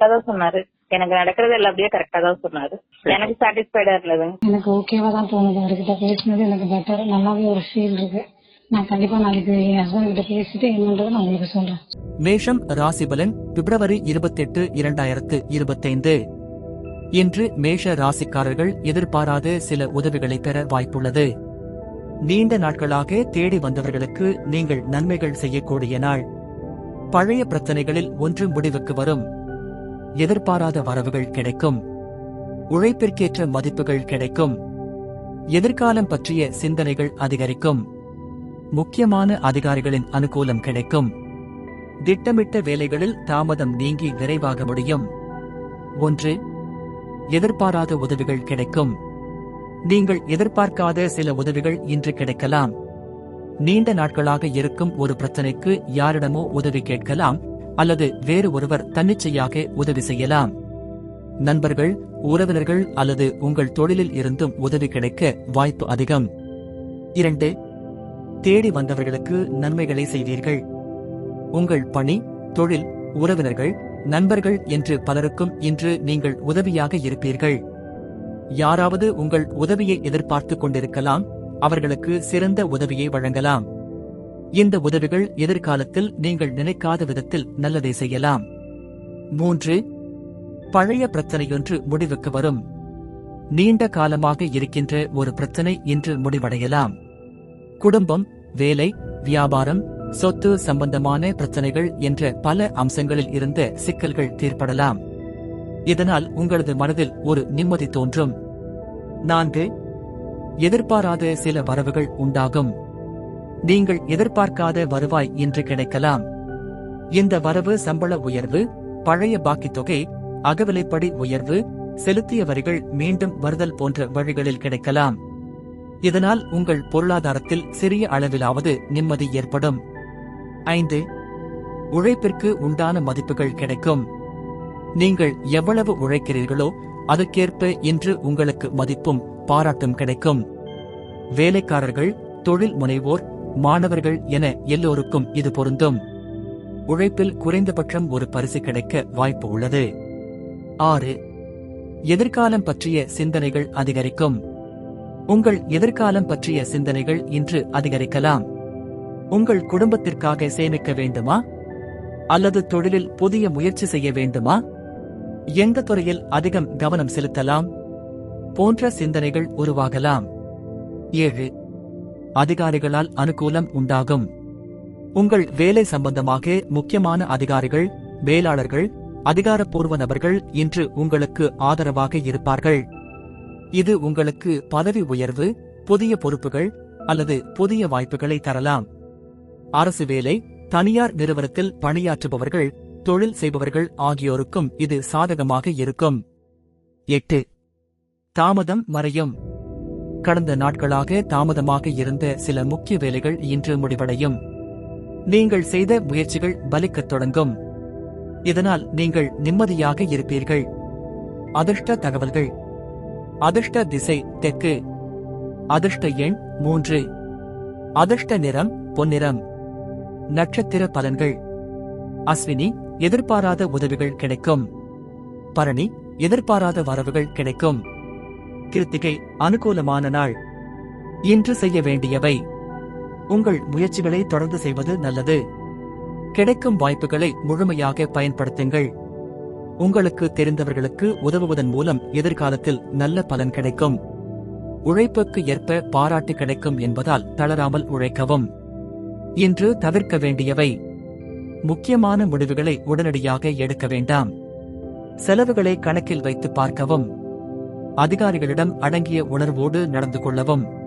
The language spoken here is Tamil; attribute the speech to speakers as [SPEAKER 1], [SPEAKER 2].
[SPEAKER 1] கரெக்டா தான் சொன்னாரு. எனக்கு நடக்கிறது எல்லாம் அப்படியே கரெக்டா தான் சொன்னாரு. எனக்கு சாட்டிஸ்ஃபைடா இருந்ததுங்க
[SPEAKER 2] எனக்கு ஓகேவா தான் தோணுது. அவர்கிட்ட பேசினது எனக்கு பெட்டர் நல்லாவே ஒரு ஃபீல் இருக்கு. நான் கண்டிப்பா நாளைக்கு என் ஹஸ்பண்ட் கிட்ட பேசிட்டு என்னன்றதை நான் உங்களுக்கு சொல்றேன்.
[SPEAKER 3] மேஷம் ராசிபலன் பிப்ரவரி இருபத்தெட்டு இரண்டாயிரத்து இருபத்தைந்து. இன்று மேஷ ராசிக்காரர்கள் எதிர்பாராத சில உதவிகளை பெற வாய்ப்புள்ளது. நீண்ட நாட்களாக தேடி வந்தவர்களுக்கு நீங்கள் நன்மைகள் செய்யக்கூடிய நாள். பழைய பிரச்சனைகளில் ஒன்று முடிவுக்கு வரும். எதிர்பாராத வரவுகள் கிடைக்கும். உழைப்பிற்கேற்ற மதிப்புகள் கிடைக்கும். எதிர்காலம் பற்றிய சிந்தனைகள் அதிகரிக்கும். முக்கியமான அதிகாரிகளின் அனுகூலம் கிடைக்கும். திட்டமிட்ட வேலைகளில் தாமதம் நீங்கி விரைவாக முடியும். ஒன்று எதிர்பாராத உதவிகள் கிடைக்கும். நீங்கள் எதிர்பார்க்காத சில உதவிகள் இன்று கிடைக்கலாம். நீண்ட நாட்களாக இருக்கும் ஒரு பிரச்சனைக்கு யாரிடமோ உதவி கேட்கலாம். அல்லது வேறு ஒருவர் தன்னிச்சையாக உதவி செய்யலாம். நண்பர்கள் உறவினர்கள் அல்லது உங்கள் தொழிலில் இருந்தும் உதவி கிடைக்க வாய்ப்பு அதிகம். இரண்டு தேடி வந்தவர்களுக்கு நன்மைகளை செய்வீர்கள் உங்கள் பணி தொழில் உறவினர்கள் நண்பர்கள் என்று பலருக்கும் இன்று நீங்கள் உதவியாக இருப்பீர்கள். யாராவது உங்கள் உதவியை எதிர்பார்த்துக் கொண்டிருக்கலாம் அவர்களுக்கு சிறந்த உதவியை வழங்கலாம். இந்த உதவிகள் எதிர்காலத்தில் நீங்கள் நினைக்காத விதத்தில் நல்லதை செய்யலாம். மூன்று பழைய பிரச்சனையொன்று முடிவுக்கு வரும். நீண்ட காலமாக இருக்கின்ற ஒரு பிரச்சனை இன்று முடிவடையலாம். குடும்பம் வேலை வியாபாரம் சொத்து சம்பந்தமான பிரச்சனைகள் என்ற பல அம்சங்களில் இருந்த சிக்கல்கள் தீர்ப்படலாம். இதனால் உங்களது மனதில் ஒரு நிம்மதி தோன்றும். நான்கு எதிர்பாராத சில வரவுகள் உண்டாகும். நீங்கள் எதிர்பார்க்காத வருவாய் இன்று கிடைக்கலாம். இந்த வரவு சம்பள உயர்வு பழைய பாக்கித் தொகை அகவிலைப்படி உயர்வு செலுத்திய வரிகள் மீண்டும் வருதல் போன்ற வழிகளில் கிடைக்கலாம். இதனால் உங்கள் பொருளாதாரத்தில் சிறிய அளவிலாவது நிம்மதி ஏற்படும். ஐந்து உழைப்பிற்கு உண்டான மதிப்புகள் கிடைக்கும். நீங்கள் எவ்வளவு உழைக்கிறீர்களோ அதற்கேற்ப இன்று உங்களுக்கு மதிப்பும் பாராட்டும் கிடைக்கும். வேலைக்காரர்கள் தொழில் முனைவோர் மாணவர்கள் என எல்லோருக்கும் இது பொருந்தும். உழைப்பில் குறைந்தபட்சம் ஒரு பரிசு கிடைக்க வாய்ப்பு உள்ளது. ஆறு. எதிர்காலம் பற்றிய சிந்தனைகள் அதிகரிக்கும். உங்கள் எதிர்காலம் பற்றிய சிந்தனைகள் இன்று அதிகரிக்கலாம். உங்கள் குடும்பத்திற்காக சேமிக்க வேண்டுமா? அல்லது தொழிலில் புதிய முயற்சி செய்ய வேண்டுமா? எந்த துறையில் அதிகம் கவனம் செலுத்தலாம்? போன்ற சிந்தனைகள் உருவாகலாம். ஏழு. அதிகாரிகளால் அனுகூலம் உண்டாகும். உங்கள் வேலை சம்பந்தமாக முக்கியமான அதிகாரிகள் மேலாளர்கள் அதிகாரப்பூர்வ நபர்கள் இன்று உங்களுக்கு ஆதரவாக இருப்பார்கள். இது உங்களுக்கு பதவி உயர்வு புதிய பொறுப்புகள் அல்லது புதிய வாய்ப்புகளை தரலாம். அரசு வேலை தனியார் நிறுவனத்தில் பணியாற்றுபவர்கள் தொழில் செய்பவர்கள் ஆகியோருக்கும் இது சாதகமாக இருக்கும். எட்டு. தாமதம் மறையும். கடந்த நாட்களாக தாமதமாக இருந்த சில முக்கிய வேலைகள் இன்று முடிவடையும். நீங்கள் செய்த முயற்சிகள் பலிக்கத் தொடங்கும். இதனால் நீங்கள் நிம்மதியாக இருப்பீர்கள். அதிர்ஷ்ட தகவல்கள். அதிர்ஷ்ட திசை தெற்கு. அதிர்ஷ்ட எண் மூன்று. அதிர்ஷ்ட நிறம் பொன்னிறம். நட்சத்திர பலன்கள். அஸ்வினி எதிர்பாராத உதவிகள் கிடைக்கும். பரணி எதிர்பாராத வரவுகள் கிடைக்கும். கிருத்திகை அனுகூலமான நாள். இன்று செய்ய வேண்டியவை. உங்கள் முயற்சிகளை தொடர்ந்து செய்வது நல்லது. கிடைக்கும் வாய்ப்புகளை முழுமையாக பயன்படுத்துங்கள். உங்களுக்கு தெரிந்தவர்களுக்கு உதவுவதன் மூலம் எதிர்காலத்தில் நல்ல பலன் கிடைக்கும். உழைப்புக்கு ஏற்ப பாராட்டு கிடைக்கும் என்பதால் தளராமல் உழைக்கவும். இன்று தவிர்க்க வேண்டியவை. முக்கியமான முடிவுகளை உடனடியாக எடுக்க வேண்டாம். செலவுகளை கணக்கில் வைத்து பார்க்கவும். அதிகாரிகளிடம் அடங்கிய உணர்வோடு நடந்து கொள்ளவும்.